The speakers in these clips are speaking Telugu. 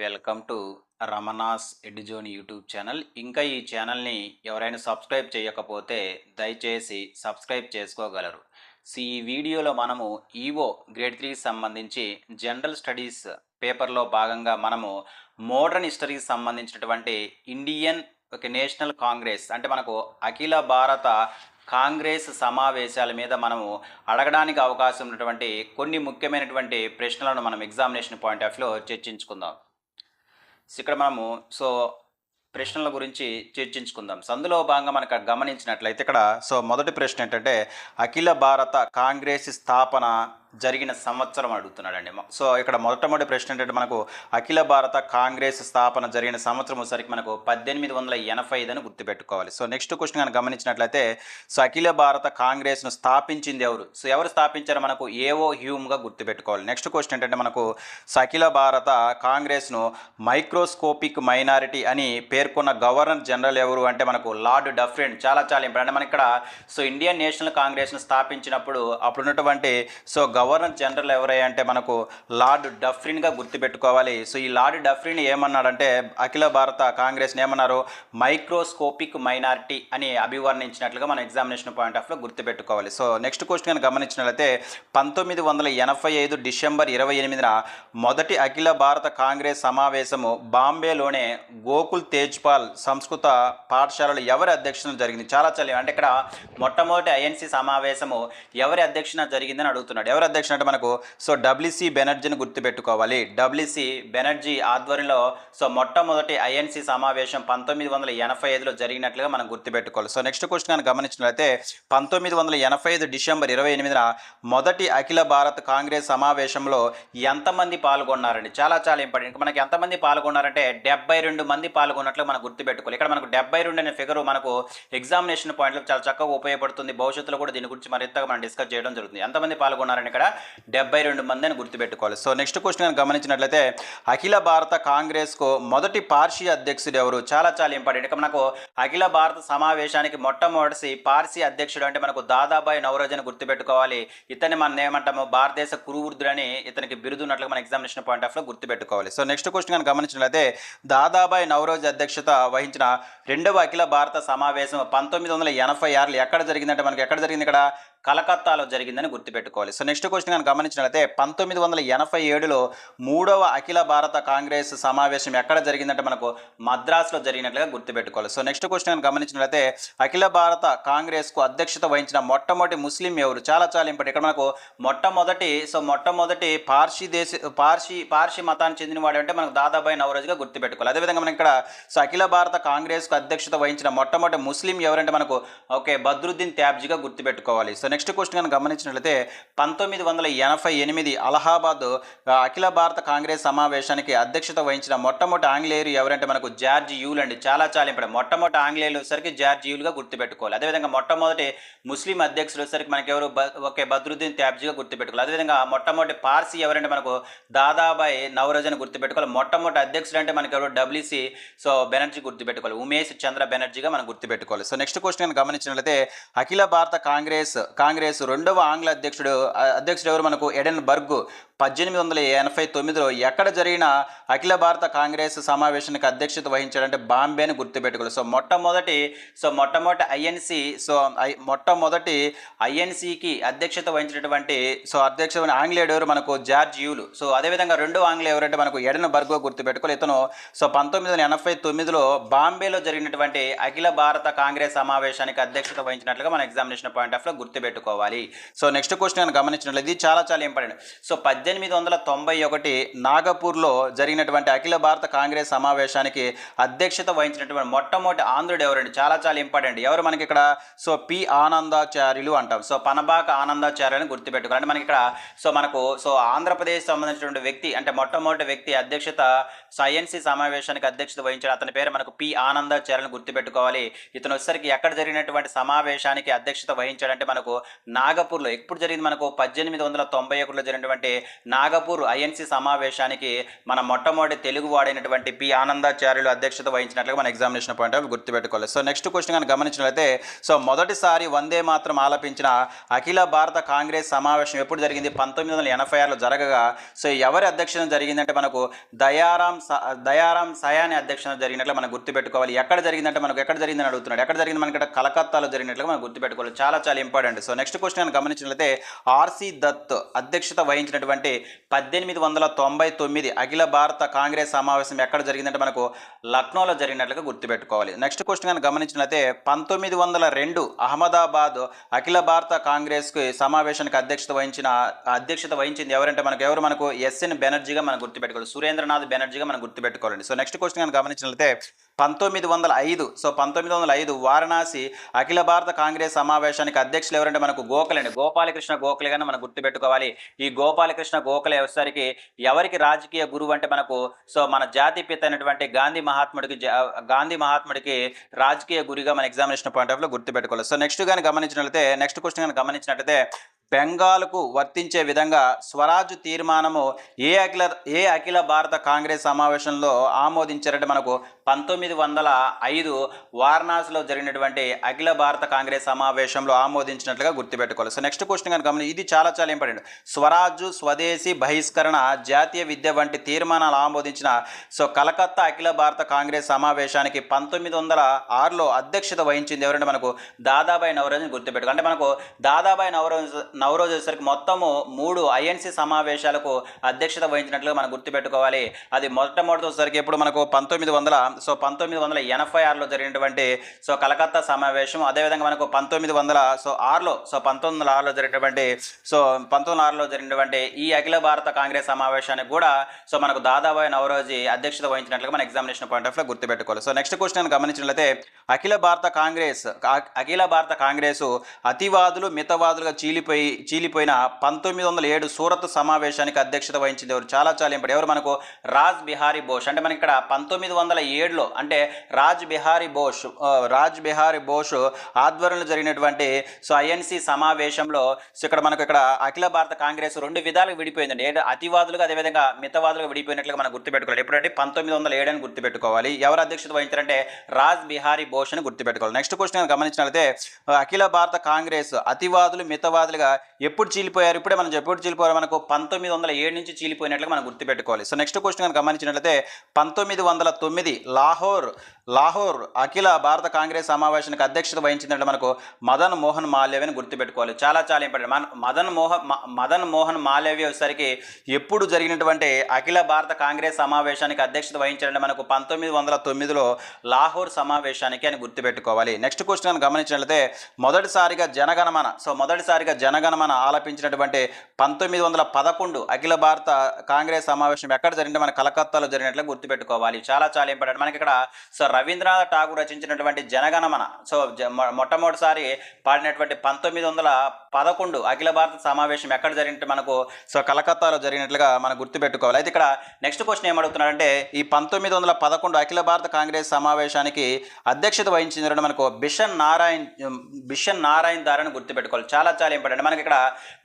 Welcome to Ramana's Edzone YouTube channel. ఇంకా ఈ ఛానల్ని ఎవరైనా సబ్స్క్రైబ్ చేయకపోతే దయచేసి సబ్స్క్రైబ్ చేసుకోగలరు. సో ఈ వీడియోలో మనము ఈవో గ్రేడ్ త్రీకి సంబంధించి జనరల్ స్టడీస్ పేపర్లో భాగంగా మనము మోడర్న్ హిస్టరీకి సంబంధించినటువంటి ఇండియన్ ఒక నేషనల్ కాంగ్రెస్ అంటే మనకు అఖిల భారత కాంగ్రెస్ సమావేశాల మీద మనము అడగడానికి అవకాశం ఉన్నటువంటి కొన్ని ముఖ్యమైనటువంటి ప్రశ్నలను మనం ఎగ్జామినేషన్ పాయింట్ ఆఫ్ వ్యూలో చర్చించుకుందాం. ఇక్కడ మనము సో ప్రశ్నల గురించి చర్చించుకుందాం. సో అందులో భాగంగా మనకు గమనించినట్లయితే ఇక్కడ సో మొదటి ప్రశ్న ఏంటంటే అఖిల భారత కాంగ్రెస్ స్థాపన జరిగిన సంవత్సరం అడుగుతున్నాడండి. సో ఇక్కడ మొట్టమొదటి ప్రశ్న ఏంటంటే మనకు అఖిల భారత కాంగ్రెస్ స్థాపన జరిగిన సంవత్సరం సరికి మనకు పద్దెనిమిది వందల ఎనభై ఐదు అని గుర్తుపెట్టుకోవాలి. సో నెక్స్ట్ క్వశ్చన్ కనుక గమనించినట్లయితే సో అఖిల భారత కాంగ్రెస్ను స్థాపించింది ఎవరు? సో ఎవరు స్థాపించారో మనకు ఏవో హ్యూమ్గా గుర్తుపెట్టుకోవాలి. నెక్స్ట్ క్వశ్చన్ ఏంటంటే మనకు సో అఖిల భారత కాంగ్రెస్ను మైక్రోస్కోపిక్ మైనారిటీ అని పేర్కొన్న గవర్నర్ జనరల్ ఎవరు అంటే మనకు లార్డ్ డఫ్రిన్. చాలా చాలా ఇంపార్టెంట్. అంటే మనకి ఇక్కడ సో ఇండియన్ నేషనల్ కాంగ్రెస్ను స్థాపించినప్పుడు అప్పుడు ఉన్నటువంటి సో గవర్నర్ జనరల్ ఎవరై అంటే మనకు లార్డ్ డఫ్రిన్గా గుర్తుపెట్టుకోవాలి. సో ఈ లార్డ్ డఫ్రిన్ ఏమన్నాడంటే అఖిల భారత కాంగ్రెస్ని ఏమన్నారు మైక్రోస్కోపిక్ మైనారిటీ అని అభివర్ణించినట్లుగా మన ఎగ్జామినేషన్ పాయింట్ ఆఫ్లో గుర్తుపెట్టుకోవాలి. సో నెక్స్ట్ క్వశ్చన్ కానీ గమనించినట్లయితే పంతొమ్మిది వందల ఎనభై ఐదు డిసెంబర్ ఇరవై ఎనిమిదిన మొదటి అఖిల భారత కాంగ్రెస్ సమావేశము బాంబేలోనే గోకుల్ తేజ్పాల్ సంస్కృత పాఠశాలలో ఎవరి అధ్యక్షతన జరిగింది? చాలా చాలా అంటే ఇక్కడ మొట్టమొదటి ఐఎన్సీ సమావేశము ఎవరి అధ్యక్షన జరిగిందని అడుగుతున్నాడు. ఎవరు అధ్యక్షుడు అంటే మనకు సో డబ్ల్యూసీ బెనర్జీని గుర్తుపెట్టుకోవాలి. డబ్ల్యూసీ బెనర్జీ ఆధ్వర్యంలో సో మొట్టమొదటి ఐఎన్సీ సమావేశం పంతొమ్మిది వందల ఎనభై ఐదులో జరిగినట్లుగా మనం గుర్తుపెట్టుకోవాలి. సో నెక్స్ట్ క్వశ్చన్ కనుక గమనించినట్లయితే పంతొమ్మిది వందల ఎనభై ఐదు డిసెంబర్ ఇరవై ఎనిమిదిన మొదటి అఖిల భారత్ కాంగ్రెస్ సమావేశంలో ఎంతమంది పాల్గొన్నారండి? చాలా చాలా ఇంపార్టెంట్. మనకి ఎంతమంది పాల్గొన్నారంటే డెబ్బై రెండు మంది పాల్గొన్నట్లు మనం గుర్తుపెట్టుకోవాలి. ఇక్కడ మనకు డెబ్బై రెండు అనే ఫిగర్ మనకు ఎగ్జామినేషన్ పాయింట్లో చాలా చక్కగా ఉపయోగపడుతుంది. భవిష్యత్తులో కూడా దీని గురించి మరింతగా మనం డిస్కస్ చేయడం జరుగుతుంది. ఎంతమంది పాల్గొన్నారని ఇక్కడ డెబ్బై రెండు మంది అని గుర్తుపెట్టుకోవాలి. సో నెక్స్ట్ క్వశ్చన్ కనుక గమనించినట్లయితే అఖిల భారత కాంగ్రెస్కు మొదటి పార్సీ అధ్యక్షుడు ఎవరు? చాలా చాలా ఇంపార్టెంట్. ఇక మనకు అఖిల భారత సమావేశానికి మొట్టమొదటి పార్సీ అధ్యక్షుడు అంటే మనకు దాదాబాయి నవరోజ్ అని గుర్తుపెట్టుకోవాలి. ఇతన్ని మనం ఏమంటాము? భారతదేశ కురువృద్ధుడని ఇతనికి బిరుదు ఉన్నట్లుగా మన ఎగ్జామినేషన్ పాయింట్ ఆఫ్లో గుర్తుపెట్టుకోవాలి. సో నెక్స్ట్ క్వశ్చన్ కనుక గమనించినట్లయితే దాదాబాయి నవరోజ్ అధ్యక్షత వహించిన రెండవ అఖిల భారత సమావేశం పంతొమ్మిది వందల ఎనభై ఆరులో ఎక్కడ జరిగిందంటే మనకి ఎక్కడ జరిగింది ఇక్కడ? కలకత్తాలో జరిగిందని గుర్తుపెట్టుకోవాలి. సో నెక్స్ట్ క్వశ్చన్ కనుక గమనించినట్లయితే పంతొమ్మిది వందల ఎనభై ఏడులో మూడవ అఖిల భారత కాంగ్రెస్ సమావేశం ఎక్కడ జరిగిందంటే మనకు మద్రాసులో జరిగినట్లుగా గుర్తుపెట్టుకోవాలి. సో నెక్స్ట్ క్వశ్చన్ కనుక గమనించినట్లయితే అఖిల భారత కాంగ్రెస్కు అధ్యక్షత వహించిన మొట్టమొదటి ముస్లిం ఎవరు? చాలా చాలా ఇంపార్టెంట్. ఇక్కడ మనకు మొట్టమొదటి సో మొట్టమొదటి పార్సీ దేశ పార్సీ పార్సీ మతానికి చెందినవాడు అంటే మనకు దాదాబాయి నవరోజ్గా గుర్తుపెట్టుకోవాలి. అదేవిధంగా మనం ఇక్కడ సో అఖిల భారత కాంగ్రెస్కు అధ్యక్షత వహించిన మొట్టమొదటి ముస్లిం ఎవరంటే మనకు ఓకే బద్రుద్దీన్ త్యాబ్జీగా గుర్తుపెట్టుకోవాలి. సో నెక్స్ట్ క్వశ్చన్ కనుక గమనించినట్లయితే పంతొమ్మిది వందల ఎనభై ఎనిమిది అలహాబాద్ అఖిల భారత కాంగ్రెస్ సమావేశానికి అధ్యక్షత వహించిన మొట్టమొదటి ఆంగ్లేయులు ఎవరంటే మనకు జార్జ్ యూల్ అండి. చాలా చాలా ఇప్పుడు మొట్టమొదటి ఆంగ్లేయులు వచ్చేసరికి జార్జ్ యూల్గా గుర్తుపెట్టుకోవాలి. అదేవిధంగా మొట్టమొదటి ముస్లిం అధ్యక్షులు వచ్చేసరికి మనకి ఎవరు ఓకే బద్రుద్దీన్ త్యాబ్జీగా గుర్తుపెట్టుకోవాలి. అదేవిధంగా మొట్టమొదటి పార్సీ ఎవరంటే మనకు దాదాబాయి నవరోజ్ అని గుర్తుపెట్టుకోవాలి. మొట్టమొదటి అధ్యక్షుడు అంటే మనకి ఎవరు? డబ్ల్యూసీ సో బెనర్జీ గుర్తుపెట్టుకోవాలి. ఉమేష్ చంద్ర బెనర్జీగా మనం గుర్తుపెట్టుకోవాలి. సో నెక్స్ట్ క్వశ్చన్ గమనించినట్లయితే అఖిల భారత కాంగ్రెస్ కాంగ్రెస్ రెండవ ఆంగ్ల అధ్యక్షుడు అధ్యక్షుడు ఎవరు మనకు? ఎడెన్ బర్గ్. పద్దెనిమిది వందల ఎనభై తొమ్మిదిలో ఎక్కడ జరిగిన అఖిల భారత కాంగ్రెస్ సమావేశానికి అధ్యక్షత వహించాడంటే బాంబేని గుర్తుపెట్టుకోవాలి సో మొట్టమొదటి సో మొట్టమొదటి ఐఎన్సి సో ఐ మొట్టమొదటి ఐఎన్సికి అధ్యక్షత వహించినటువంటి సో అధ్యక్ష ఆంగ్లేయుడు ఎవరు? మనకు జార్జ్ యూలు. సో అదేవిధంగా రెండో ఆంగ్లేయ ఎవరంటే మనకు ఎడెన్ బర్గో గుర్తుపెట్టుకోవాలి ఇతను సో పంతొమ్మిది వందల ఎనభై తొమ్మిదిలో బాంబేలో జరిగినటువంటి అఖిల భారత కాంగ్రెస్ సమావేశానికి అధ్యక్షత వహించినట్లుగా మన ఎగ్జామినేషన్ పాయింట్ ఆఫ్లో గుర్తుపెట్టుకోవాలి సో నెక్స్ట్ క్వశ్చన్ గమనించినట్లయితే ఇది చాలా చాలా ఇంపార్టెంట్ సో పద్దెనిమిది వందల తొంభై ఒకటి నాగపూర్లో జరిగినటువంటి అఖిల భారత కాంగ్రెస్ సమావేశానికి అధ్యక్షత వహించినటువంటి మొట్టమొదటి ఆంధ్రుడు ఎవరండి? చాలా చాలా ఇంపార్టెంట్ ఎవరు మనకి ఇక్కడ? So P. ఆనందాచార్యులు అంటాం. సో పనబాక ఆనందాచార్యులను గుర్తుపెట్టుకోవాలి. అంటే మనకి ఇక్కడ సో మనకు సో ఆంధ్రప్రదేశ్ సంబంధించినటువంటి వ్యక్తి అంటే మొట్టమొదటి వ్యక్తి అధ్యక్షత సైఎన్సీ సమావేశానికి అధ్యక్షత వహించాడు. అతని పేరు మనకు పి. ఆనందాచార్యులను గుర్తుపెట్టుకోవాలి. ఇతను వచ్చేసరికి ఎక్కడ జరిగినటువంటి సమావేశానికి అధ్యక్షత వహించాడంటే మనకు నాగపూర్లో ఎప్పుడు జరిగింది? మనకు పద్దెనిమిది వందల తొంభై ఒకటిలో జరిగినటువంటి నాగపూర్ ఐఎన్సి సమావేశానికి మన మొట్టమొదటి తెలుగు వాడైనటువంటి పి ఆనందాచార్యులు అధ్యక్షత వహించినట్లుగా మన ఎగ్జామినేషన్ పాయింట్ ఆఫ్ గుర్తుపెట్టుకోవాలి. సో నెక్స్ట్ క్వశ్చన్ కానీ గమనించినట్లయితే సో మొదటిసారి వందే మాత్రం ఆలపించిన అఖిల భారత కాంగ్రెస్ సమావేశం ఎప్పుడు జరిగింది? పంతొమ్మిది వందల ఎనభై ఆరులో జరగగా సో ఎవరి అధ్యక్షత జరిగిందంటే మనకు దయారాం దయారాం సయాని అధ్యక్షత జరిగినట్లు మనం గుర్తుపెట్టుకోవాలి. ఎక్కడ జరిగిందంటే మనకు ఎక్కడ జరిగిందని అడుగుతున్నాడు. ఎక్కడ జరిగింది? మనకి ఇక్కడ కలకత్తాలో జరిగినట్లుగా మనం గుర్తుపెట్టుకోవాలి. చాలా చాలా ఇంపార్టెంట్. సో నెక్స్ట్ క్వశ్చన్ నేను గమనించినట్లయితే ఆర్సి దత్ అధ్యక్షత వహించినటువంటి పద్దెనిమిది వందల తొంభై తొమ్మిది అఖిల భారత కాంగ్రెస్ సమావేశం ఎక్కడ జరిగిందంటే మనకు లక్నోలో జరిగినట్లుగా గుర్తుపెట్టుకోవాలి. నెక్స్ట్ క్వశ్చన్ కానీ గమనించినట్లయితే పంతొమ్మిది వందల రెండు అహ్మదాబాద్ అఖిల భారత కాంగ్రెస్కి సమావేశానికి అధ్యక్షత వహించిన అధ్యక్షత వహించింది ఎవరంటే మనకు ఎవరు మనకు? ఎస్ఎన్ బెనర్జీగా మనం గుర్తుపెట్టుకోవాలి. సురేంద్రనాథ్ బెనర్జీగా మనం గుర్తుపెట్టుకోవాలండి. సో నెక్స్ట్ క్వశ్చన్ కానీ గమనించినట్లయితే పంతొమ్మిది వందల ఐదు సో పంతొమ్మిది వందల ఐదు వారణాసి అఖిల భారత కాంగ్రెస్ సమావేశానికి అధ్యక్షులు ఎవరంటే మనకు గోఖలే అండి గోపాలకృష్ణ గోఖలే కానీ మనం గుర్తుపెట్టుకోవాలి. ఈ గోపాలకృష్ణ గోఖలే వచ్చేసరికి ఎవరికి రాజకీయ గురువు అంటే మనకు సో మన జాతి పిత అయినటువంటి గాంధీ మహాత్ముడికి గాంధీ మహాత్ముడికి రాజకీయ గురిగా మన ఎగ్జామినేషన్ పాయింట్ ఆఫ్లో గుర్తుపెట్టుకోవాలి. సో నెక్స్ట్ కానీ గమనించినట్లయితే నెక్స్ట్ క్వశ్చన్ కానీ గమనించినట్లయితే బెంగాల్కు వర్తించే విధంగా స్వరాజ్ తీర్మానము ఏ అఖిల ఏ అఖిల భారత కాంగ్రెస్ సమావేశంలో ఆమోదించారంటే మనకు పంతొమ్మిది వందల ఐదు వారణాసిలో జరిగినటువంటి అఖిల భారత కాంగ్రెస్ సమావేశంలో ఆమోదించినట్లుగా గుర్తుపెట్టుకోవాలి. సో నెక్స్ట్ క్వశ్చన్ కనుక గమని ఇది చాలా చాలా ఇంపార్టెంట్ స్వరాజు స్వదేశీ బహిష్కరణ జాతీయ విద్య వంటి తీర్మానాలు ఆమోదించిన సో కలకత్తా అఖిల భారత కాంగ్రెస్ సమావేశానికి పంతొమ్మిది వందల ఆరులో అధ్యక్షత వహించింది ఎవరంటే మనకు దాదాబాయి నవరోజ్ గుర్తుపెట్టుకో అంటే మనకు దాదాబాయి నవరోజ్ నవరోజు వచ్చేసరికి మొత్తము మూడు ఐఎన్సీ సమావేశాలకు అధ్యక్షత వహించినట్లుగా మనం గుర్తుపెట్టుకోవాలి. అది మొట్టమొదటి వచ్చేసరికి ఇప్పుడు మనకు పంతొమ్మిది వందల సో పంతొమ్మిది వందల ఎనభై ఆరులో జరిగినటువంటి సో కలకత్తా సమావేశం అదేవిధంగా మనకు పంతొమ్మిది వందల సో ఆరులో సో పంతొమ్మిది వందల ఆరులో జరిగినటువంటి సో పంతొమ్మిది వందల ఆరులో జరిగినటువంటి ఈ అఖిల భారత కాంగ్రెస్ సమావేశానికి కూడా సో మనకు దాదాబాయి నవరోజీ అధ్యక్షత వహించినట్లుగా మన ఎగ్జామినేషన్ పాయింట్ ఆఫ్లో గుర్తుపెట్టుకోవాలి. సో నెక్స్ట్ క్వశ్చన్ గమనించినట్లయితే అఖిల భారత కాంగ్రెస్ అఖిల భారత కాంగ్రెస్ అతివాదులు మితవాదులుగా చీలిపోయి చీలిపోయిన పంతొమ్మిది వందల ఏడు సూరత్ సమావేశానికి అధ్యక్షత వహించింది ఎవరు? చాలా చాలా ఇంపార్టెంట్ ఎవరు మనకు? రాజ్ బిహారీ బోష్ అంటే మనకి ఇక్కడ పంతొమ్మిది వందల ఏడులో అంటే రాజ్ బిహారీ బోష్ రాజ్ బిహారీ బోష్ ఆధ్వర్యంలో జరిగినటువంటి సో ఐఎన్సి సమావేశంలో సో ఇక్కడ మనకు ఇక్కడ అఖిల భారత కాంగ్రెస్ రెండు విధాలుగా విడిపోయిందండి. ఏంటి అతివాదులుగా అదేవిధంగా మితవాదులుగా విడిపోయినట్లుగా మనం గుర్తుపెట్టుకోవాలి. ఎప్పుడంటే పంతొమ్మిది వందల ఏడు అని గుర్తుపెట్టుకోవాలి. ఎవరు అధ్యక్షత వహించారంటే రాజ్ బిహారీ బోష్ అని గుర్తుపెట్టుకోవాలి. నెక్స్ట్ క్వశ్చన్ గమనించినట్లయితే అఖిల భారత కాంగ్రెస్ అతివాదులు మితవాదులుగా ఎప్పుడు చీలిపోయారు? ఇప్పుడే మనం ఎప్పుడు చీలిపోయారు? మనకు పంతొమ్మిది వందల ఏడు నుంచి చీలిపోయినట్లుగా మనం గుర్తుపెట్టుకోవాలి. సో నెక్స్ట్ క్వశ్చన్ కనుక గమనించినట్లయితే పంతొమ్మిది వందల తొమ్మిది లాహోర్ లాహోర్ అఖిల భారత కాంగ్రెస్ సమావేశానికి అధ్యక్షత వహించినట్లు మనకు మదన్ మోహన్ మాల్యవి అని గుర్తుపెట్టుకోవాలి. చాలా చాలా ఇంపార్టెంట్. మన మదన్ మోహన్ మదన్ మోహన్ మాల్యవి వచ్చేసరికి ఎప్పుడు జరిగినటువంటి అఖిల భారత కాంగ్రెస్ సమావేశానికి అధ్యక్షత వహించారంటే మనకు పంతొమ్మిది వందల తొమ్మిదిలో లాహోర్ సమావేశానికి అని గుర్తుపెట్టుకోవాలి. నెక్స్ట్ క్వశ్చన్ గమనించినట్లయితే మొదటిసారిగా జనగణమన సో మొదటిసారిగా జనగణమన ఆలపించినటువంటి పంతొమ్మిది వందల పదకొండు అఖిల భారత కాంగ్రెస్ సమావేశం ఎక్కడ జరిగిందో మన కలకత్తాలో జరిగినట్లు గుర్తుపెట్టుకోవాలి. చాలా చాలా ఇంపార్టెంట్. మనకి ఇక్కడ సో రవీంద్రనాథ్ ఠాగూర్ రచించినటువంటి జనగణమన సో మొట్టమొదటిసారి పాడినటువంటి పంతొమ్మిది వందల పదకొండు అఖిల భారత సమావేశం ఎక్కడ జరిగినట్టు మనకు సో కలకత్తాలో జరిగినట్లుగా మనం గుర్తుపెట్టుకోవాలి. అయితే ఇక్కడ నెక్స్ట్ క్వశ్చన్ ఏమడుగుతున్నాడంటే ఈ పంతొమ్మిది వందల పదకొండు అఖిల భారత కాంగ్రెస్ సమావేశానికి అధ్యక్షత వహించిన మనకు బిషన్ నారాయణ్ బిషన్ నారాయణ్ దార్ అని గుర్తుపెట్టుకోవాలి. చాలా చాలా ఇంపార్టెంట్. మనకి ఇక్కడ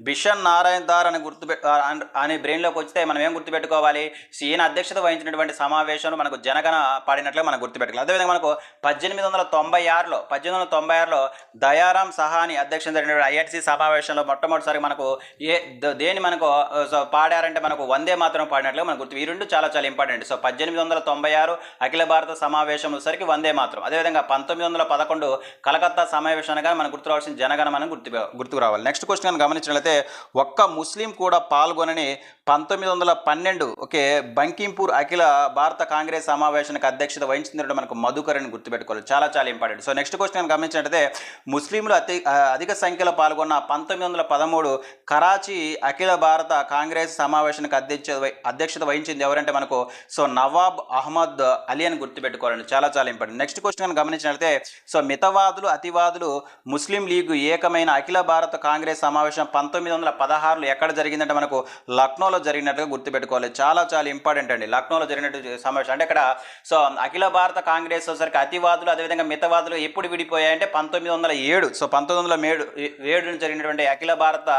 బిషన్ నారాయణ్ దార్ అని గుర్తుపె అనే అని బ్రెయిన్లోకి వస్తే మనం ఏం గుర్తుపెట్టుకోవాలి? ఈయన అధ్యక్షత వహించినటువంటి సమావేశంలో మనకు జనగణ పాడినట్లుగా మనం గుర్తుపెట్టుకోవాలి. అదేవిధంగా మనకు పద్దెనిమిది వందల తొంభై ఆరులో పద్దెనిమిది వందల తొంభై ఆరులో దయారాం సహాని అధ్యక్షత జరిగిన ఐఆర్సీ సమావేశంలో మొట్టమొదటిసారి మనకు ఏ ద- దేని మనకు సో పాడారంటే మనకు వందే మాత్రం పాడినట్లుగా మనకు గుర్తు. ఈ రెండు చాలా చాలా ఇంపార్టెంట్. సో పద్దెనిమిది వందల తొంభై ఆరు అఖిల భారత సమావేశం వచ్చేసరికి వందే మాత్రం. అదేవిధంగా పంతొమ్మిది వందల పదకొండు కలకత్తా సమావేశానికి మనకు గుర్తు రావాల్సిన జనగణమని గుర్తు గుర్తుకు రావాలి. నెక్స్ట్ క్వశ్చన్ కానీ గమనించినట్లయితే ఒక్క ముస్లిం కూడా పాల్గొనని పంతొమ్మిది వందల పన్నెండు ఓకే బంకింపూర్ అఖిల భారత కాంగ్రెస్ సమావేశానికి అధ్యక్షత వహించిందంటే మనకు మధుకర్ అని గుర్తుపెట్టుకోవాలి. చాలా చాలా ఇంపార్టెంట్. సో నెక్స్ట్ క్వశ్చన్ గమనించినట్లయితే ముస్లింలు అతి అధిక సంఖ్యలో పాల్గొన్న పంతొమ్మిది వందల పదమూడు కరాచీ అఖిల భారత కాంగ్రెస్ సమావేశానికి అధ్యక్ష అధ్యక్షత వహించింది ఎవరంటే మనకు సో నవాబ్ అహ్మద్ అలీ అని గుర్తుపెట్టుకోవాలండి. చాలా చాలా ఇంపార్టెంట్. నెక్స్ట్ క్వశ్చన్ కనుక గమనించినట్లయితే సో మితవాదులు అతివాదులు ముస్లిం లీగ్ ఏకమైన అఖిల భారత కాంగ్రెస్ సమావేశం పంతొమ్మిది వందల పదహారులో ఎక్కడ జరిగిందంటే మనకు లక్నోలో జరిగినట్టుగా గుర్తుపెట్టుకోవాలి. చాలా చాలా ఇంపార్టెంట్ అండి. లక్నోలో జరిగినట్టు సమావేశం. అంటే ఇక్కడ సో అఖిల భారత కాంగ్రెస్ వచ్చేసరికి అతివాదులు అదేవిధంగా మితవాదులు ఎప్పుడు విడిపోయాయంటే పంతొమ్మిది వందల ఏడు. సో పంతొమ్మిది వందల ఏడు ఏడు జరిగిన జరిగినటువంటి అఖిల భారత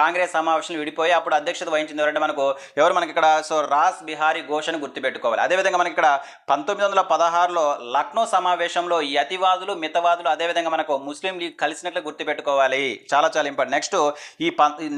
కాంగ్రెస్ సమావేశం విడిపోయి అప్పుడు అధ్యక్షత వహించింది ఎవరంటే మనకు ఎవరు మనకి ఇక్కడ సో రాస్ బిహారీ ఘోష్ అని గుర్తుపెట్టుకోవాలి. అదేవిధంగా మనకి ఇక్కడ పంతొమ్మిది వందల పదహారులో లక్నో సమావేశంలో ఈ అతివాదులు మితవాదులు అదేవిధంగా మనకు ముస్లిం లీగ్ కలిసినట్లు గుర్తుపెట్టుకోవాలి. చాలా చాలా ఇంపార్టెంట్. నెక్స్ట్ ఈ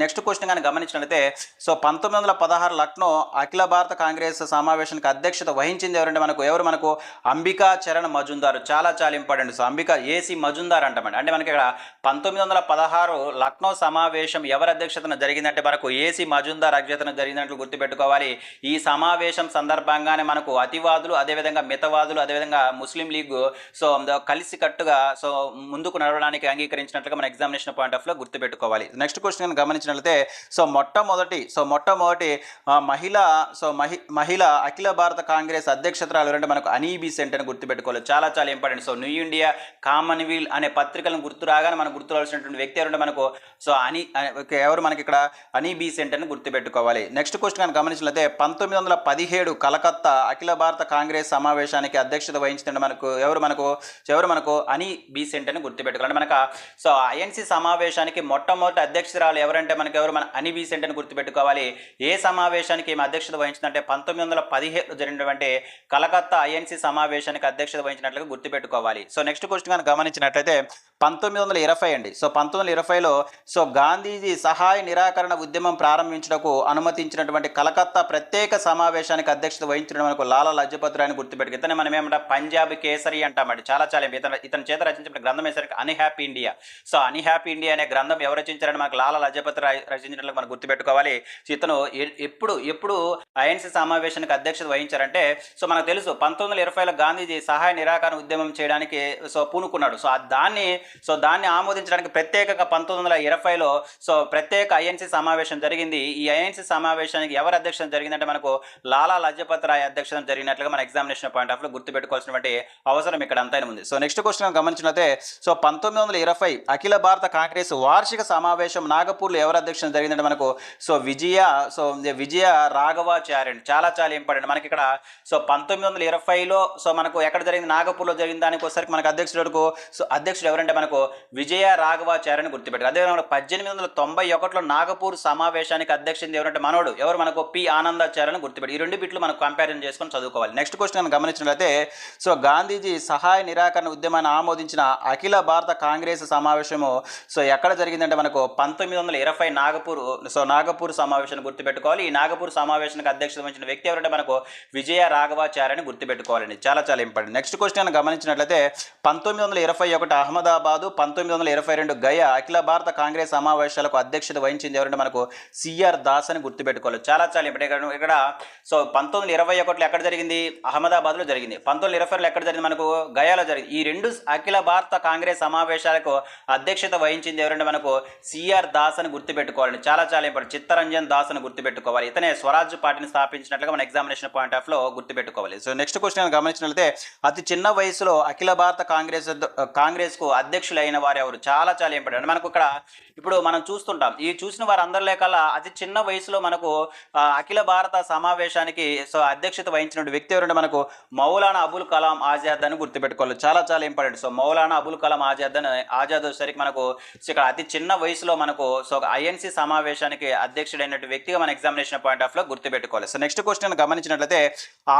నెక్స్ట్ క్వశ్చన్ కానీ గమనించినట్లయితే సో పంతొమ్మిది వందల పదహారు లక్నో అఖిల భారత కాంగ్రెస్ సమావేశానికి అధ్యక్షత వహించింది ఎవరంటే మనకు ఎవరు మనకు? అంబికా చరణ్ మజుందార్. చాలా చాలా important. So Ambika AC Majumdar అంటామండి అంటే మనకి ఇక్కడ పంతొమ్మిది వందల పదహారు లక్నో సమావేశం ఎవరి అధ్యక్షతన జరిగిందంటే మనకు ఏసీ మజుందార్ అధ్యక్షతన జరిగినట్లు గుర్తుపెట్టుకోవాలి. ఈ సమావేశం సందర్భంగానే మనకు అతివాదులు అదేవిధంగా మితవాదులు అదేవిధంగా ముస్లిం లీగ్ సో కలిసి కట్టుగా సో ముందుకు నడవడానికి అంగీకరించినట్లుగా మన ఎగ్జామినేషన్ పాయింట్ ఆఫ్లో గుర్తుపెట్టుకోవాలి. నెక్స్ట్ క్వశ్చన్ గమనించినట్లయితే సో మొట్టమొదటి సో మొట్టమొదటి మహిళ సో మహి మహిళ అఖిల భారత కాంగ్రెస్ అధ్యక్షతరాలు అంటే మనకు అనీబీ సెంటర్ అని గుర్తుపెట్టుకోవాలి. చాలా చాలా important. So new India Commonweal అనే పత్రికలను గుర్తు రాగానే మనం గుర్తురాల్సినటువంటి వ్యక్తి ఎవరంటే మనకు సో అని ఎవరు మనకి ఇక్కడ అనీబీ సెంట్ అని గుర్తుపెట్టుకోవాలి. నెక్స్ట్ క్వశ్చన్ కానీ గమనించినట్లయితే పంతొమ్మిది వందల పదిహేడు కలకత్తా అఖిల భారత కాంగ్రెస్ సమావేశానికి అధ్యక్షత వహించిన మనకు ఎవరు మనకు ఎవరు మనకు అని బీసెంట్ అని గుర్తుపెట్టుకోవాలి. అంటే మనకు సో ఐఎన్సీ సమావేశానికి మొట్టమొదటి అధ్యక్షురాలు ఎవరంటే మనకు ఎవరు మన అని బీసెంట్ అని గుర్తుపెట్టుకోవాలి. ఏ సమావేశానికి ఈమె అధ్యక్షత వహించిందంటే పంతొమ్మిది వందల పదిహేడు జరిగినటువంటి కలకత్తా ఐఎన్సీ సమావేశానికి అధ్యక్షత వహించినట్లుగా గుర్తుపెట్టుకోవాలి. సో నెక్స్ట్ క్వశ్చన్ కానీ గమనించినట్లయితే పంతొమ్మిది వందల ఇరవై అండి. సో పంతొమ్మిది వందల ఇరవైలో సో గాంధీజీ సహాయ నిరాకరణ ఉద్యమం ప్రారంభించడకు అనుమతించినటువంటి కలకత్తా ప్రత్యేక సమావేశానికి అధ్యక్షత వహించడం మనకు లాలా లజపతి రాయని గుర్తుపెట్టుకు ఇతనే మనం ఏమంటాం? పంజాబ్ కేసరి అంటామండి. చాలా చాలా ఇతను ఇతని చేత రచించిన గ్రంథం వేసరికి unhappy India so unhappy India అనే గ్రంథం ఎవరు రచించారని మనకు లాలా లజపతి రాయ్ రచించినట్లు మనం గుర్తుపెట్టుకోవాలి. సో ఇతను ఎ- ఎప్పుడు ఎప్పుడు ఐఎన్సీ సమావేశానికి అధ్యక్షత వహించారంటే సో మనకు తెలుసు పంతొమ్మిది వందల ఇరవైలో గాంధీజీ సహాయ నిరాకరణ ఉద్యమం చేయడానికి సో పూనుకున్నాడు. సో దాన్ని సో దాన్ని ఆమోదించడానికి ప్రత్యేకంగా పంతొమ్మిది వందల ఇరవైలో సో ప్రత్యేక ఐఎన్సీ సమావేశం జరిగింది. ఈ ఐఎన్సీ సమావేశానికి ఎవరు అధ్యక్షత జరిగిందంటే మనకు లాలా లజపతి రాయ్ అధ్యక్షత జరిగినట్లుగా మన ఎగ్జామినేషన్ పాయింట్ ఆఫ్లో గుర్తుపెట్టుకోవాల్సినటువంటి అవసరం ఇక్కడ అంతైనా ఉంది సో నెక్స్ట్ క్వశ్చన్ గమనించినట్లయితే సో పంతొమ్మిది వందల ఇరవై అఖిల భారత కాంగ్రెస్ వార్షిక సమావేశం నాగపూర్లో ఎవరు అధ్యక్షత జరిగిందంటే మనకు సో విజయ సో విజయ రాఘవాచార్య చాలా చాలా ఇంపార్టెంట్. మనకి ఇక్కడ సో పంతొమ్మిది వందల ఇరవైలో సో మనకు ఎక్కడ జరిగింది? నాగపూర్లో జరిగిన దానికి ఒకసారి మనకు అధ్యక్షుడు సో అధ్యక్షుడు ఎవరంటే మనకు విజయ రాఘవాచార్యని గుర్తుపెట్టారు. అదే మనకు పద్దెనిమిది వందల తొంభై ఒకటిలో నాగపూర్ సమావేశానికి అధ్యక్షుడు ఎవరంటే మనోడు ఎవరు మనకు పి. ఆనందాచార్యని గుర్తుపెట్టి ఈ రెండు బిట్లు మనం కంపారిజన్ చేసుకొని చదువుకోవాలి. నెక్స్ట్ క్వశ్చన్ గమనించినట్లయితే సో గాంధీజీ సహాయ నిరాకరణ ఉద్యమాన్ని ఆమోదించిన అఖిల భారత కాంగ్రెస్ సమావేశము సో ఎక్కడ జరిగిందంటే మనకు పంతొమ్మిది వందల ఇరవై నాగపూర్ సో నాగపూర్ సమావేశాన్ని గుర్తుపెట్టుకోవాలి. ఈ నాగపూర్ సమావేశానికి అధ్యక్షత వహించిన వ్యక్తి ఎవరంటే మనకు విజయ రాఘవాచార్యని గుర్తుపెట్టుకోవాలండి చాలా చాలా ఇంపార్టెంట్. నెక్స్ట్ క్వశ్చన్ గమనించినట్లయితే పంతొమ్మిది వందల ఇరవై ఒకటి అహ్మదాబాద్ పంతొమ్మిది వందల ఇరవై రెండు గయా అఖిల భారత కాంగ్రెస్ సమావేశాలకు అధ్యక్షత వహించింది ఎవరంటే మనకు సిఆర్ దాస్ అని గుర్తుపెట్టుకోవాలి. చాలా చాలా ఇంపార్టెంట్ ఇక్కడ సో పంతొమ్మిది వందల ఇరవై ఒకటిలో ఎక్కడ జరిగింది? అహ్మదాబాద్లో జరిగింది. పంతొమ్మిది వందల ఇరవై ఎక్కడ జరిగింది? మనకు గయాలో జరిగింది. ఈ రెండు అఖిల భారత కాంగ్రెస్ సమావేశాలకు అధ్యక్షత వహించింది ఎవరంటే మనకు సిఆర్ దాస్ అని గుర్తుపెట్టుకోవాలండి. చాలా చాలా ఇంపార్టెంట్. చిత్తరంజన్ దాస్ అని గుర్తుపెట్టుకోవాలి. ఇతనే స్వరాజ్ పార్టీని స్థాపించినట్లుగా మన ఎగ్జామినేషన్ పాయింట్ ఆఫ్లో గుర్తుపెట్టుకోవాలి. సో నెక్స్ట్ క్వశ్చన్ గమనించినట్లయితే అతి చిన్న వయసులో అఖిల భారత కాంగ్రెస్ కాంగ్రెస్ అధ్యక్షులు అయిన వారు ఎవరు? చాలా చాలా ఇంపార్టెంట్. మనకు ఇక్కడ ఇప్పుడు మనం చూస్తుంటాం. ఈ చూసిన వారందరిలో కల్లా అతి చిన్న వయసులో మనకు అఖిల భారత సమావేశానికి సో అధ్యక్షత వహించిన వ్యక్తి ఎవరంటే మనకు మౌలానా అబుల్ కలాం ఆజాద్ అని గుర్తుపెట్టుకోవాలి. చాలా చాలా ఇంపార్టెంట్. సో మౌలానా అబుల్ కలాం ఆజాద్ అని ఆజాద్ వచ్చేసరికి మనకు ఇక్కడ అతి చిన్న వయసులో మనకు సో ఐఎన్సీ సమావేశానికి అధ్యక్షుడైనటువంటి వ్యక్తిగా మన ఎగ్జామినేషన్ పాయింట్ ఆఫ్లో గుర్తుపెట్టుకోవాలి. సో నెక్స్ట్ క్వశ్చన్ గమనించినట్లయితే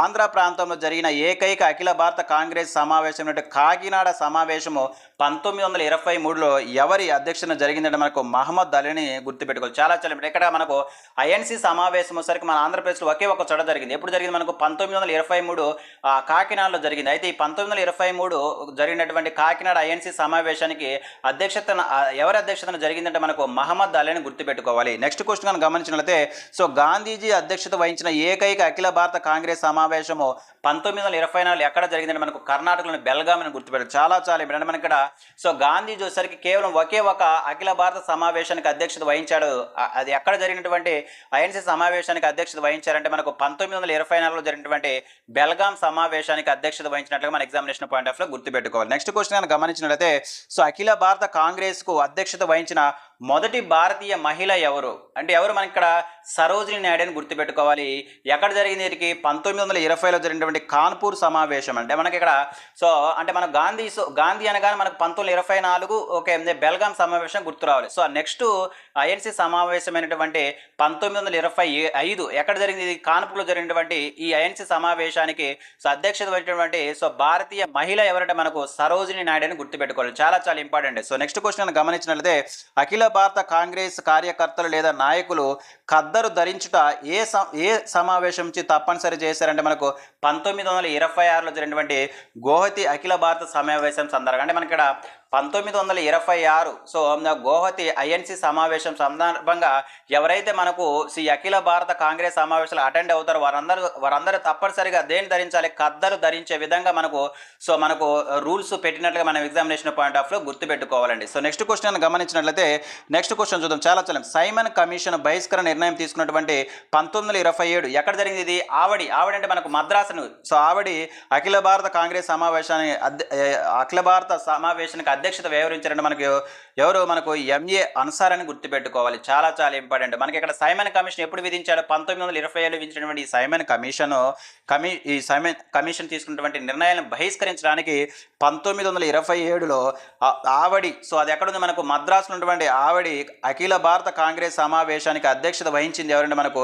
ఆంధ్ర ప్రాంతంలో జరిగిన ఏకైక అఖిల భారత కాంగ్రెస్ సమావేశం కాకినాడ సమావేశము పంతొమ్మిది వందల ఇరవై మూడులో ఎవరి అధ్యక్షతన జరిగిందంటే మనకు మహమ్మద్ అలీని గుర్తుపెట్టుకోవాలి. చాలా చాలా ఇక్కడ మనకు ఐఎన్సీ సమావేశం వచ్చేసరికి మన ఆంధ్రప్రదేశ్లో ఒకే ఒక చోట జరిగింది. ఎప్పుడు జరిగింది మనకు పంతొమ్మిది వందల ఇరవై మూడు ఆ, కాకినాడలో జరిగింది. అయితే ఈ పంతొమ్మిది వందల ఇరవై మూడు జరిగినటువంటి కాకినాడ ఐఎన్సీ సమావేశానికి అధ్యక్షతన ఎవరి అధ్యక్షతన జరిగిందంటే మనకు మహమ్మద్ అలీని గుర్తుపెట్టుకోవాలి. నెక్స్ట్ క్వశ్చన్ కనుక గమనించినట్లయితే సో గాంధీజీ అధ్యక్షత వహించిన ఏకైక అఖిల భారత కాంగ్రెస్ సమావేశము పంతొమ్మిది వందల ఇరవై నాలుగు ఎక్కడ జరిగిందంటే మనకు కర్ణాటకలోని బెల్గామని గుర్తుపెట్టారు. చాలా చాలా ఇప్పుడు మనకి ఇక్కడ సో గాంధీ చూసరికి కేవలం ఒకే ఒక అఖిల భారత సమావేశానికి అధ్యక్షత వహించాడు. అది ఎక్కడ జరిగినటువంటి ఐఎన్సీ సమావేశానికి అధ్యక్షత వహించారంటే మనకు పంతొమ్మిది వందల ఇరవై నాలుగులో జరిగినటువంటి బెల్గాం సమావేశానికి అధ్యక్షత వహించినట్లుగా మన ఎగ్జామినేషన్ పాయింట్ ఆఫ్లో గుర్తుపెట్టుకోవాలి. నెక్స్ట్ క్వశ్చన్ గమనించినట్లయితే సో అఖిల భారత కాంగ్రెస్కు అధ్యక్షత వహించిన మొదటి భారతీయ మహిళ ఎవరు? అంటే ఎవరు మనకి ఇక్కడ సరోజిని నాయుడు అని గుర్తుపెట్టుకోవాలి. ఎక్కడ జరిగింది వీరికి పంతొమ్మిది వందల ఇరవైలో జరిగినటువంటి కాన్పూర్ సమావేశం అంటే మనకి ఇక్కడ సో అంటే మన గాంధీ సో గాంధీ అనగానే మనకు పంతొమ్మిది ఇరవై నాలుగు ఓకే బెల్గాం సమావేశం గుర్తు రావాలి. సో నెక్స్ట్ ఐఎన్సీ సమావేశమైనటువంటి పంతొమ్మిది వందల ఇరవై ఐదు ఎక్కడ జరిగింది? కాన్పూర్లో జరిగినటువంటి ఈ ఐఎన్సీ సమావేశానికి సో అధ్యక్షత వహించినటువంటి సో భారతీయ మహిళ ఎవరంటే మనకు సరోజిని నాయుడు అని గుర్తుపెట్టుకోవాలి. చాలా చాలా ఇంపార్టెంట్. సో నెక్స్ట్ క్వశ్చన్ గమనించినట్లయితే అఖిల భారత కాంగ్రెస్ కార్యకర్తలు లేదా నాయకులు ఖద్దరు ధరించుట ఏ స ఏ సమావేశం నుంచి తప్పనిసరి చేశారంటే మనకు పంతొమ్మిది వందల ఇరవై ఆరులో జరిగినటువంటి గోహతి అఖిల భారత సమావేశం సందర్భంగా. అంటే మనకి ఇక్కడ పంతొమ్మిది వందల ఇరవై ఆరు సో గోహతి ఐఎన్సి సమావేశం సందర్భంగా ఎవరైతే మనకు శ్రీ అఖిల భారత కాంగ్రెస్ సమావేశాలు అటెండ్ అవుతారో వారందరూ వారందరూ తప్పనిసరిగా దేని ధరించాలి? కద్దలు ధరించే విధంగా మనకు సో మనకు రూల్స్ పెట్టినట్లుగా మనం ఎగ్జామినేషన్ పాయింట్ ఆఫ్లో గుర్తుపెట్టుకోవాలండి. సో నెక్స్ట్ క్వశ్చన్ గమనించినట్లయితే నెక్స్ట్ క్వశ్చన్ చూద్దాం. చాలా చాలా. సైమన్ కమిషన్ బహిష్కరణ నిర్ణయం తీసుకున్నటువంటి పంతొమ్మిది వందల ఇరవై ఏడు ఎక్కడ జరిగింది ఇది? ఆవడి. ఆవడి అంటే మనకు మద్రాసును. సో ఆవడి అఖిల భారత కాంగ్రెస్ సమావేశాన్ని అఖిల భారత సమావేశానికి అధ్యక్షత వ్యవహరించారంటే మనకు ఎవరు మనకు ఎంఏ అన్సార్ అని గుర్తుపెట్టుకోవాలి. చాలా చాలా ఇంపార్టెంట్. మనకి ఇక్కడ సైమన్ కమిషన్ ఎప్పుడు విధించాడు? పంతొమ్మిది వందల ఇరవై ఏళ్ళు విధించినటువంటి ఈ సైమన్ కమిషన్ కమి ఈ సైమన్ కమిషన్ తీసుకున్నటువంటి నిర్ణయాలను బహిష్కరించడానికి పంతొమ్మిది వందల ఇరవై ఏడులో ఆవడి సో అది ఎక్కడుంది? మనకు మద్రాసులో ఉన్నటువంటి ఆవడి అఖిల భారత కాంగ్రెస్ సమావేశానికి అధ్యక్షత వహించింది ఎవరంటే మనకు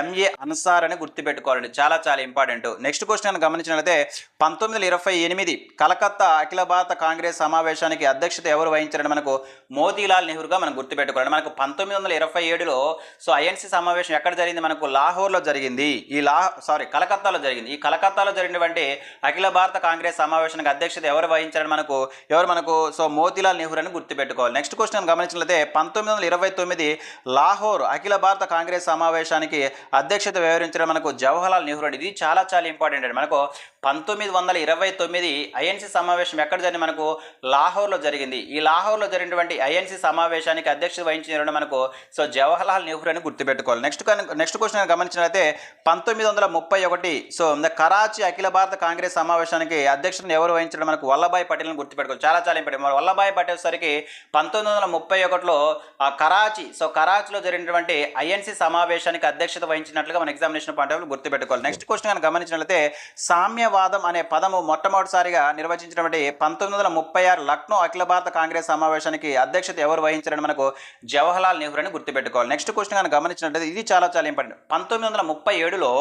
ఎంఏ అన్సార్ అని గుర్తుపెట్టుకోవాలండి. చాలా చాలా ఇంపార్టెంట్. నెక్స్ట్ క్వశ్చన్ గమనించినట్లయితే పంతొమ్మిది వందల ఇరవై ఎనిమిది కలకత్తా అఖిల భారత కాంగ్రెస్ సమావేశానికి అధ్యక్షత ఎవరు వహించారని మనకు మోతీలాల్ నెహ్రూగా మనం గుర్తుపెట్టుకోవాలి. మనకు పంతొమ్మిది వందల ఇరవై ఏడులో సో ఐఎన్సీ సమావేశం ఎక్కడ జరిగింది? మనకు లాహోర్లో జరిగింది. ఈ లా సారీ కలకత్తాలో జరిగింది. ఈ కలకత్తాలో జరిగినటువంటి అఖిల భారత కాంగ్రెస్ సమావేశానికి అధ్యక్షత ఎవరు వహించారని మనకు ఎవరు మనకు సో మోతీలాల్ నెహ్రూ అని గుర్తుపెట్టుకోవాలి. నెక్స్ట్ క్వశ్చన్ గమనించినట్లయితే పంతొమ్మిది వందల ఇరవై తొమ్మిది లాహోర్ అఖిల భారత కాంగ్రెస్ సమావేశానికి అధ్యక్షత వ్యవహరించడం మనకు జవహర్లాల్ నెహ్రూ అండి ఇది చాలా చాలా ఇంపార్టెంట్ అండి. మనకు పంతొమ్మిది వందల ఇరవై తొమ్మిది ఐఎన్సీ సమావేశం ఎక్కడ జరిగింది? మనకు లాహోర్ లాహోర్లో జరిగింది. ఈ లాహోర్లో జరిగినటువంటి ఐఎన్సీ సమావేశానికి అధ్యక్షత వహించిన మనకు సో జవహర్లాల్ నెహ్రూ అని గుర్తుపెట్టుకోవాలి. నెక్స్ట్ నెక్స్ట్ క్వశ్చన్ గమనించినట్లయితే పంతొమ్మిది వందల ముప్పై ఒకటి సో కరాచీ అఖిల భారత కాంగ్రెస్ సమావేశానికి అధ్యక్షతను ఎవరు వహించడం? మనకు వల్లభాయ్ పటేల్ని గుర్తుపెట్టుకోవాలి. చాలా చాలా ఇంపార్టెంట్. మరి వల్లభాయ్ పటేల్ సరికి పంతొమ్మిది వందల ముప్పై ఒకటిలో ఆ కరాచీ సో కరాచీలో జరిగినటువంటి ఐఎన్సీ సమావేశానికి అధ్యక్షత వహించినట్లుగా మన ఎగ్జామినేషన్ పాయింట్ ఆఫ్ గుర్తుపెట్టుకోవాలి. నెక్స్ట్ క్వశ్చన్ కనుక గమనించినట్లయితే సామ్యవాదం అనే పదము మొట్టమొదటిసారిగా నిర్వచించినటువంటి పంతొమ్మిది వందల ముప్పై ఆరు లక్నో అఖిల భారత కాంగ్రెస్ సమావేశానికి అధ్యక్షత ఎవరు వహించారని మనకు జవహర్లాల్ నెహ్రూ అని గుర్తుపెట్టుకోవాలి. నెక్స్ట్ క్వశ్చన్ కానీ గమనించినట్లయితే ఇది చాలా చాలా ఇంపార్టెంట్ పంతొమ్మిది వందల ముప్పై ఏడులో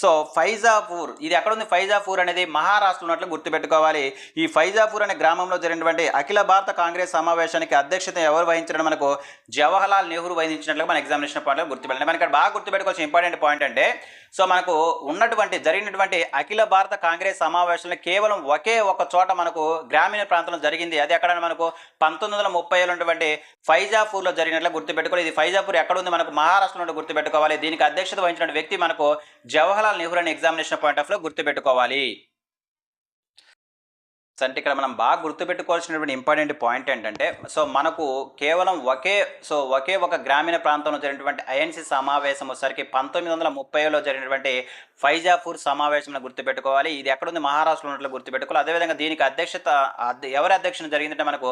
సో ఫైజాపూర్ ఇది ఎక్కడ ఉంది ఫైజాపూర్ అనేది మహారాష్ట్ర ఉన్నట్లు గుర్తుపెట్టుకోవాలి. ఈ ఫైజాపూర్ అనే గ్రామంలో జరిగినటువంటి అఖిల భారత కాంగ్రెస్ సమావేశానికి అధ్యక్షత ఎవరు వహించడం మనకు జవహర్లాల్ నెహ్రూ వహించినట్లుగా మన ఎగ్జామినేషన్ పాయింట్లో గుర్తుపెట్టాలి. మనకి ఇక్కడ బాగా గుర్తుపెట్టుకోవాల్సిన ఇంపార్టెంట్ పాయింట్ అంటే సో మనకు ఉన్నటువంటి జరిగినటువంటి అఖిల భారత కాంగ్రెస్ సమావేశంలో కేవలం ఒకే ఒక చోట మనకు గ్రామీణ ప్రాంతంలో జరిగింది. అది ఎక్కడ మనకు పంతొమ్మిది వందల ముప్పై ఉన్నటువంటి ఫైజాపూర్లో జరిగినట్లు గుర్తుపెట్టుకోవాలి. ఇది ఫైజాపూర్ ఎక్కడ ఉంది మనకు మహారాష్ట్రలో గుర్తుపెట్టుకోవాలి. దీనికి అధ్యక్షత వహించిన వ్యక్తి మనకు జవహర్లాల్ నెహ్రూ అని ఎగ్జామినేషన్ పాయింట్ ఆఫ్లో గుర్తుపెట్టుకోవాలి. సో అంటే ఇక్కడ మనం బాగా గుర్తుపెట్టుకోవాల్సినటువంటి ఇంపార్టెంట్ పాయింట్ ఏంటంటే సో మనకు కేవలం ఒకే సో ఒకే ఒక గ్రామీణ ప్రాంతంలో జరిగినటువంటి ఐఎన్సీ సమావేశం వచ్చేసరికి పంతొమ్మిది వందల ముప్పైలో జరిగినటువంటి ఫైజాపూర్ సమావేశం గుర్తుపెట్టుకోవాలి. ఇది ఎక్కడుంది? మహారాష్ట్రలో ఉన్నట్లు గుర్తుపెట్టుకోవాలి. అదేవిధంగా దీనికి అధ్యక్షత ఎవరి అధ్యక్షత జరిగిందంటే మనకు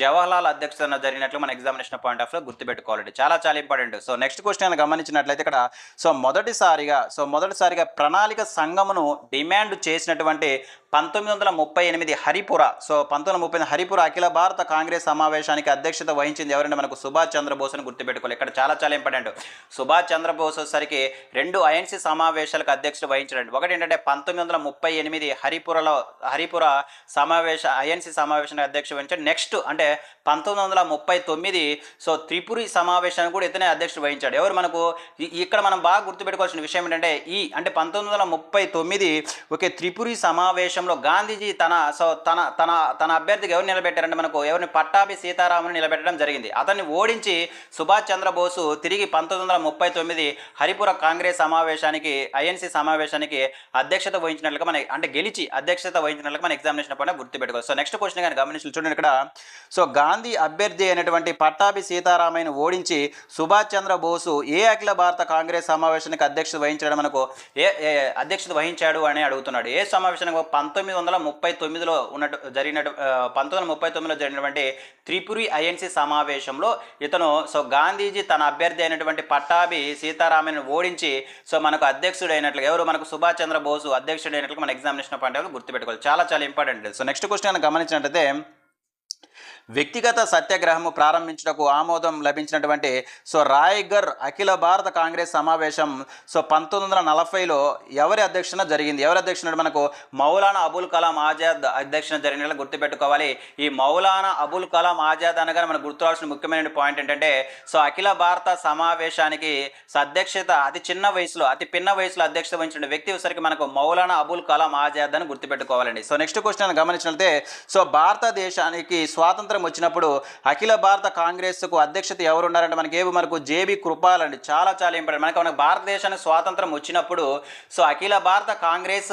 జవహర్లాల్ అధ్యక్షతన జరిగినట్లు మన ఎగ్జామినేషన్ పాయింట్ ఆఫ్లో గుర్తుపెట్టుకోవాలండి. చాలా చాలా ఇంపార్టెంట్ సో నెక్స్ట్ క్వశ్చన్ గమనించినట్లయితే ఇక్కడ సో మొదటిసారిగా సో మొదటిసారిగా ప్రణాళిక సంఘమును డిమాండ్ చేసినటువంటి పంతొమ్మిది వందల ముప్పై ఎనిమిది హరిపుర సో పంతొమ్మిది వందల ముప్పై ఎనిమిది హరిపుర అఖిల భారత కాంగ్రెస్ సమావేశానికి అధ్యక్షత వహించింది ఎవరంటే మనకు సుభాష్ చంద్రబోస్ అని గుర్తుపెట్టుకోవాలి. ఇక్కడ చాలా చాలా ఇంపార్టెంట్ సుభాష్ చంద్రబోస్ వచ్చేసరికి రెండు ఐఎన్సీ సమావేశాలకు అధ్యక్షుడు వహించడం ఒకటి ఏంటంటే పంతొమ్మిది వందల ముప్పై ఎనిమిది హరిపురలో హరిపుర సమావేశ ఐఎన్సి సమావేశానికి అధ్యక్షుడు వహించాడు. నెక్స్ట్ అంటే పంతొమ్మిది వందల ముప్పై తొమ్మిది సో త్రిపురి సమావేశానికి కూడా ఇతనే అధ్యక్షుడు వహించాడు. ఎవరు మనకు? ఇక్కడ మనం బాగా గుర్తుపెట్టుకోవాల్సిన విషయం ఏంటంటే ఈ అంటే పంతొమ్మిది వందల ముప్పై తొమ్మిది ఓకే త్రిపురి సమావేశంలో గాంధీజీ తన సో తన తన తన అభ్యర్థికి ఎవరు నిలబెట్టారంటే మనకు ఎవరిని? పట్టాభి సీతారామన్ నిలబెట్టడం జరిగింది. అతన్ని ఓడించి సుభాష్ చంద్రబోసు తిరిగి పంతొమ్మిది వందల ముప్పై తొమ్మిది హరిపుర కాంగ్రెస్ సమావేశానికి ఐఎన్సీ సమావేశానికి అధ్యక్షత వహించినట్లుగా మన అంటే గెలిచి అధ్యక్షత వహించినట్లుగా మన ఎగ్జామినేషన్ పైన గుర్తుపెట్టుకోవాలి. సో నెక్స్ట్ క్వశ్చన్ కానీ గమనించి చూడండి ఇక్కడ. సో గాంధీ అభ్యర్థి అయినటువంటి పట్టాభి సీతారామయ్యను ఓడించి సుభాష్ చంద్ర బోసు ఏ అఖిల భారత కాంగ్రెస్ సమావేశానికి అధ్యక్షత వహించడం మనకు ఏ అధ్యక్షత వహించాడు అని అడుగుతున్నాడు. ఏ సమావేశానికి పంతొమ్మిది వందల ముప్పై తొమ్మిదిలో ఉన్నట్టు జరిగినట్టు పంతొమ్మిది వందల ముప్పై తొమ్మిదిలో జరిగినటువంటి త్రిపురి ఐఎన్సీ సమావేశంలో ఇతను సో గాంధీజీ తన అభ్యర్థి అయినటువంటి పట్టాభి సీతారామయ్యను ఓడించి సో మనకు అధ్యక్షుడు ఎవరు మనకు సుభాష్ చంద్ర బోసు అధ్యక్షుడు అయినట్లు మన ఎగ్జామినేషన్ పాయింట్ గుర్తుపెట్టుకోవాలి. చాలా చాలా ఇంపార్టెంట్ సో నెక్స్ట్ క్వశ్చన్ గమనించినట్టయితే వ్యక్తిగత సత్యాగ్రహము ప్రారంభించుటకు ఆమోదం లభించినటువంటి సో రాయ్గర్ అఖిల భారత కాంగ్రెస్ సమావేశం సో పంతొమ్మిది వందల నలభైలో ఎవరి అధ్యక్షన జరిగింది? ఎవరి అధ్యక్షన మనకు మౌలానా అబుల్ కలాం ఆజాద్ అధ్యక్షన జరిగినట్లు గుర్తుపెట్టుకోవాలి. ఈ మౌలానా అబుల్ కలాం ఆజాద్ అనగానే మనకు గుర్తురాల్సిన ముఖ్యమైన పాయింట్ ఏంటంటే సో అఖిల భారత సమావేశానికి సో అధ్యక్షత అతి చిన్న వయసులో అతి పిన్న వయసులో అధ్యక్షత వహించిన వ్యక్తి సరికి మనకు మౌలానా అబుల్ కలాం ఆజాద్ అని గుర్తుపెట్టుకోవాలండి. సో నెక్స్ట్ క్వశ్చన్ గమనించినట్లయితే సో భారతదేశానికి స్వాతంత్రం వచ్చినప్పుడు అఖిల భారత కాంగ్రెస్కు అధ్యక్షత ఎవరు ఉన్నారంటే మనకి ఏవి మనకు జేబీ కృపాల్ అండి. చాలా చాలా ఇంపార్టెంట్ మనకు మనకు భారతదేశానికి స్వాతంత్రం వచ్చినప్పుడు సో అఖిల భారత కాంగ్రెస్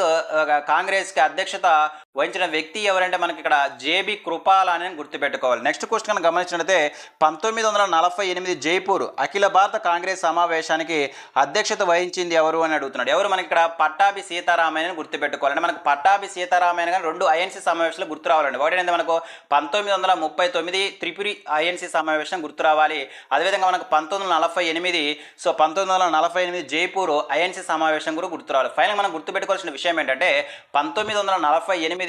కాంగ్రెస్కి అధ్యక్షత వహించిన వ్యక్తి ఎవరంటే మనకి ఇక్కడ జేబి కృపాల అని గుర్తుపెట్టుకోవాలి. నెక్స్ట్ క్వశ్చన్ గమనించినట్లయితే పంతొమ్మిది వందల నలభై ఎనిమిది జైపూర్ అఖిల భారత కాంగ్రెస్ సమావేశానికి అధ్యక్షత వహించింది ఎవరు అని అడుగుతున్నాడు. ఎవరు? మనకి ఇక్కడ పట్టాభి సీతారామయ్యని గుర్తుపెట్టుకోవాలి అంటే మనకు పట్టాభి సీతారామయ్య కానీ రెండు ఐఎన్సీ సమావేశాలు గుర్తు రావాలండి. ఒకటి మనకు పంతొమ్మిది వందల ముప్పై తొమ్మిది త్రిపురి ఐఎన్సీ సమావేశం గుర్తు రావాలి. అదేవిధంగా మనకు పంతొమ్మిది వందల నలభై ఎనిమిది సో పంతొమ్మిది వందల నలభై ఎనిమిది జైపూర్ ఐఎన్సీ సమావేశం కూడా గుర్తు రావాలి. ఫైనల్ మనం గుర్తుపెట్టుకోవాల్సిన విషయం ఏంటంటే పంతొమ్మిది వందల నలభై ఎనిమిది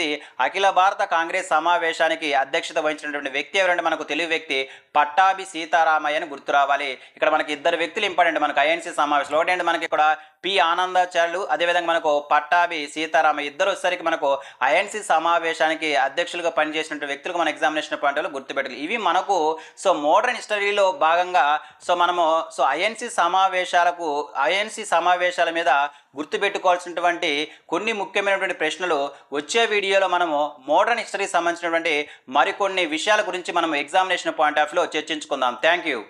అఖిల భారత కాంగ్రెస్ సమావేశానికి అధ్యక్షత వహించినటువంటి వ్యక్తి ఎవరంటే మనకు తెలుగు వ్యక్తి పట్టాభి సీతారామయ్య అని గుర్తు రావాలి. ఇక్కడ మనకి ఇద్దరు వ్యక్తులు ఇంపార్టెంట్ మనకు ఐఎన్సీ సమావేశంలో ఒకటి మనకి ఇక్కడ పి ఆనందాచార్యులు అదేవిధంగా మనకు పట్టాభి సీతారామ ఇద్దరు వచ్చేసరికి మనకు ఐఎన్సీ సమావేశానికి అధ్యక్షులుగా పనిచేసినటువంటి వ్యక్తులకు మన ఎగ్జామినేషన్ పాయింట్లు గుర్తుపెట్టాలి ఇవి మనకు సో మోడర్న్ హిస్టరీలో భాగంగా సో మనము సో ఐఎన్సీ సమావేశాలకు ఐఎన్సీ సమావేశాల మీద గుర్తుపెట్టుకోవాల్సినటువంటి కొన్ని ముఖ్యమైనటువంటి ప్రశ్నలు వచ్చే వీడియోలో మనము మోడర్న్ హిస్టరీకి సంబంధించినటువంటి మరికొన్ని విషయాల గురించి మనం ఎగ్జామినేషన్ పాయింట్ ఆఫ్ వ్యూలో చర్చించుకుందాం. Thank you